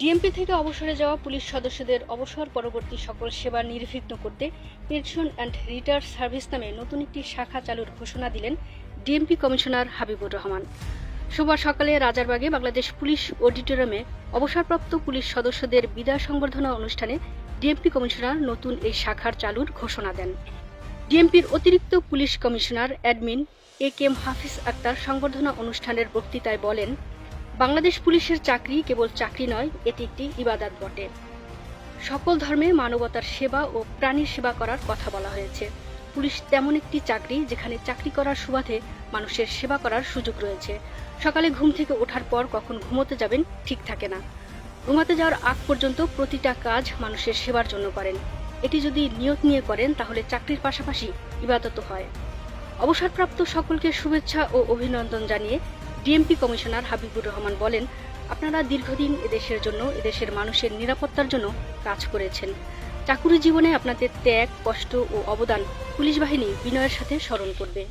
DMP থেকে অবসরে যাওয়া পুলিশ সদস্যদের অবসর পরবর্তী সকল সেবা নির্বিঘ্ন করতে পেনশন অ্যান্ড রিটায়ার সার্ভিস নামে নতুন একটি শাখা চালুর ঘোষণা দিলেন ডিএমপি কমিশনার হাবিবুর রহমান। সোমবার সকালে রাজারবাগে বাংলাদেশ পুলিশ অডিটোরিয়ামে অবসরপ্রাপ্ত পুলিশ সদস্যদের বিদায় সংবর্ধনা অনুষ্ঠানে ডিএমপি কমিশনার নতুন এই শাখার চালুর ঘোষণা দেন। ডিএমপির অতিরিক্ত police commissioner admin A K M Hafiz Akhtar সংবর্ধনা অনুষ্ঠানের বক্তৃতায় বলেন বাংলাদেশ পুলিশের চাকরি কেবল চাকরি নয়, এটি একটি ইবাদত বটে। সকল ধর্মে মানবতার সেবা ও প্রাণীর সেবা করার কথা বলা হয়েছে। পুলিশ তেমন একটি চাকরি যেখানে চাকরি করার সুবাদে মানুষের সেবা করার সুযোগ রয়েছে। সকালে ঘুম থেকে ওঠার পর কখন ঘুমোতে যাবেন ঠিক থাকে না। ঘুমাতে যাওয়ার আগ পর্যন্ত প্রতিটা কাজ মানুষের সেবার জন্য করেন। এটি যদি নিয়ত নিয়ে করেন, তাহলে চাকরির পাশাপাশি ইবাদত হয়। অবসরপ্রাপ্ত সকলকে শুভেচ্ছা ও অভিনন্দন জানিয়ে ডিএমপি কমিশনার হাবিবুর রহমান বলেন, আপনারা দীর্ঘদিন এদেশের জন্য, এদেশের মানুষের নিরাপত্তার জন্য কাজ করেছেন। চাকুরি জীবনে আপনাদের ত্যাগ, কষ্ট ও অবদান পুলিশ বাহিনী বিনয়ের সাথে স্মরণ করবে।